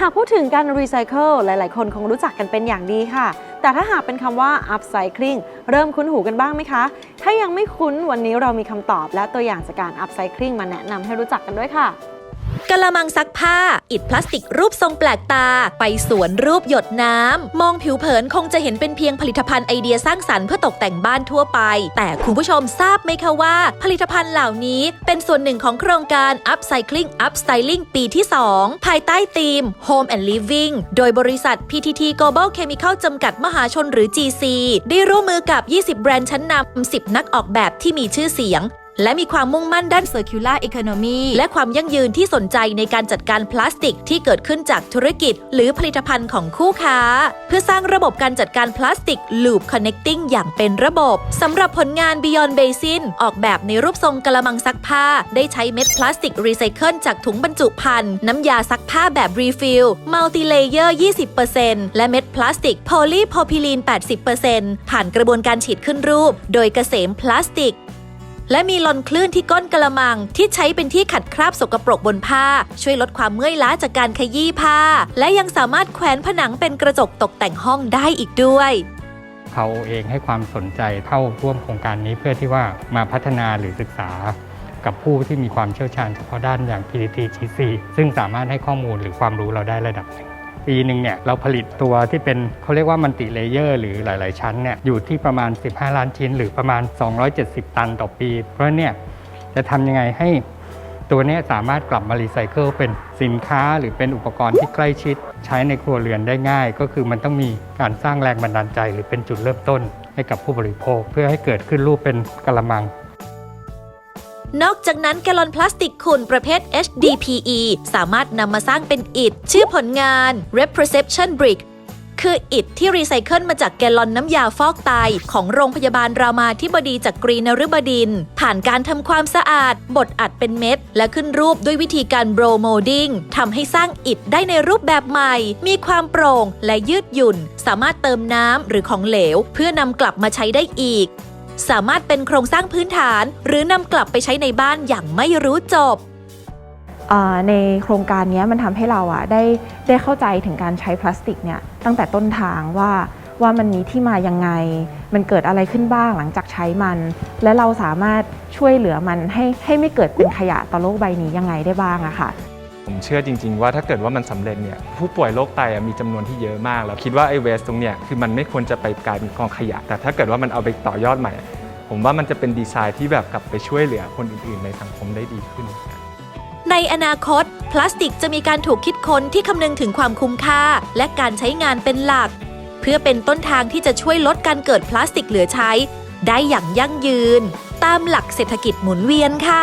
หากพูดถึงการรีไซเคิลหลาย ๆ คนคงรู้จักกันเป็นอย่างดีค่ะ แต่ถ้าหากเป็นคำว่า upcycling เริ่มคุ้นหูกันบ้างไหมคะ ถ้ายังไม่คุ้นวันนี้เรามีคำตอบและตัวอย่างจากการ upcycling มาแนะนำให้รู้จักกันด้วยค่ะ กะละมังซักผ้า อิฐพลาสติกรูปทรงแปลกตา ไปสวนรูปหยดน้ำ มองผิวเผินคงจะเห็นเป็นเพียงผลิตภัณฑ์ไอเดียสร้างสรรค์เพื่อตกแต่งบ้านทั่วไป แต่คุณผู้ชมทราบไหมคะว่า ผลิตภัณฑ์เหล่านี้เป็นส่วนหนึ่งของโครงการ Upcycling Upstyling ปีที่ 2 ภายใต้ธีม Home and Living โดยบริษัท PTT Global Chemical จำกัดมหาชนหรือ GC ได้ร่วมมือกับ 20 แบรนด์ชั้นนำ10 นักออกแบบที่มีชื่อเสียง และมีความมุ่งมั่นด้าน circular economy และความยั่งยืนที่สนใจในการจัดการพลาสติกที่เกิดขึ้นจากธุรกิจ หรือผลิตภัณฑ์ของคู่ค้า เพื่อสร้างระบบการจัดการพลาสติก loop connecting อย่างเป็นระบบสำหรับผลงาน Beyond Basin ออกแบบในรูปทรงกระมังซักผ้า ได้ใช้เม็ดพลาสติกรีไซเคิลจากถุงบรรจุภัณฑ์น้ำยาซักผ้าแบบ refill multi layer 20%และเม็ดพลาสติกโพลีโพพิลีน 80%ผ่านกระบวนการฉีดขึ้นรูป โดยเกษมพลาสติก และมีลอนคลื่นที่ก้นกระมัง ที่ใช้เป็นที่ขัดคราบสกปรกบนผ้า ช่วยลดความเมื่อยล้าจากการขยี้ผ้า และยังสามารถแขวนผนังเป็นกระจกตกแต่งห้องได้อีกด้วยเขาเองให้ความสนใจเข้าร่วมโครงการนี้เพื่อที่ว่ามาพัฒนาหรือศึกษากับผู้ที่มีความเชี่ยวชาญเฉพาะด้านอย่าง PTT GC ซึ่งสามารถให้ข้อมูลหรือความรู้เราได้ระดับหนึ่ง ปีหนึ่งเนี่ยเราผลิตตัวที่เป็นเขาเรียกว่ามันติเลเยอร์หรือหลาย ๆ ชั้นเนี่ยอยู่ที่ประมาณ 15 ล้านชิ้น หรือประมาณ 270 ตันต่อปี เพราะเนี่ยจะทำยังไงให้ตัวนี้สามารถกลับมารีไซเคิลเป็นสินค้าหรือเป็นอุปกรณ์ที่ใกล้ชิด ใช้ในครัวเรือนได้ง่าย ก็คือมันต้องมีการสร้างแรงบันดาลใจ หรือเป็นจุดเริ่มต้นให้กับผู้บริโภค เพื่อให้เกิดขึ้นรูปเป็นกระมัง นอกจากนั้นแกลลอนพลาสติกขุ่นประเภท HDPE สามารถนำมาสร้างเป็นอิฐ ชื่อผลงาน Reperception Brick คืออิฐที่รีไซเคิลมาจากแกลลอนน้ำยาฟอกไต ของโรงพยาบาลรามาธิบดีจากกรีนฤบดิน ผ่านการทำความสะอาด บดอัดเป็นเม็ด และขึ้นรูปด้วยวิธีการโบรโมดิงทำให้สร้างอิฐได้ในรูปแบบใหม่ มีความโปร่งและยืดหยุ่น สามารถเติมน้ำหรือของเหลว เพื่อนำกลับมาใช้ได้อีก สามารถเป็นโครงสร้างพื้นฐาน หรือนำกลับไปใช้ในบ้านอย่างไม่รู้จบในโครงการนี้มันทำให้เราอะได้ได้เข้าใจถึงการใช้พลาสติกเนี่ยตั้งแต่ต้นทางว่าว่ามันมีที่มายังไง มันเกิดอะไรขึ้นบ้างหลังจากใช้มัน และเราสามารถช่วยเหลือมันให้ให้ไม่เกิดเป็นขยะต่อโลกใบนี้ยังไงได้บ้างอะค่ะ ผมเชื่อจริง ๆ ว่าถ้าเกิดว่ามันสำเร็จเนี่ยผู้ป่วยโรคไตมีจำนวนที่เยอะมาก แล้วคิดว่าไอ้เวสตรงเนี้ยคือมันไม่ควรจะไปกลายเป็นกองขยะ แต่ถ้าเกิดว่ามันเอาไปต่อยอดใหม่ ผมว่ามันจะเป็นดีไซน์ที่แบบกลับไปช่วยเหลือคนอื่น ๆ ในสังคมได้ดีขึ้น ในอนาคต พลาสติกจะมีการถูกคิดค้นที่คำนึงถึงความคุ้มค่า และการใช้งานเป็นหลัก เพื่อเป็นต้นทางที่จะช่วยลดการเกิดพลาสติกเหลือใช้ ได้อย่างยั่งยืน ตามหลักเศรษฐกิจหมุนเวียนค่ะ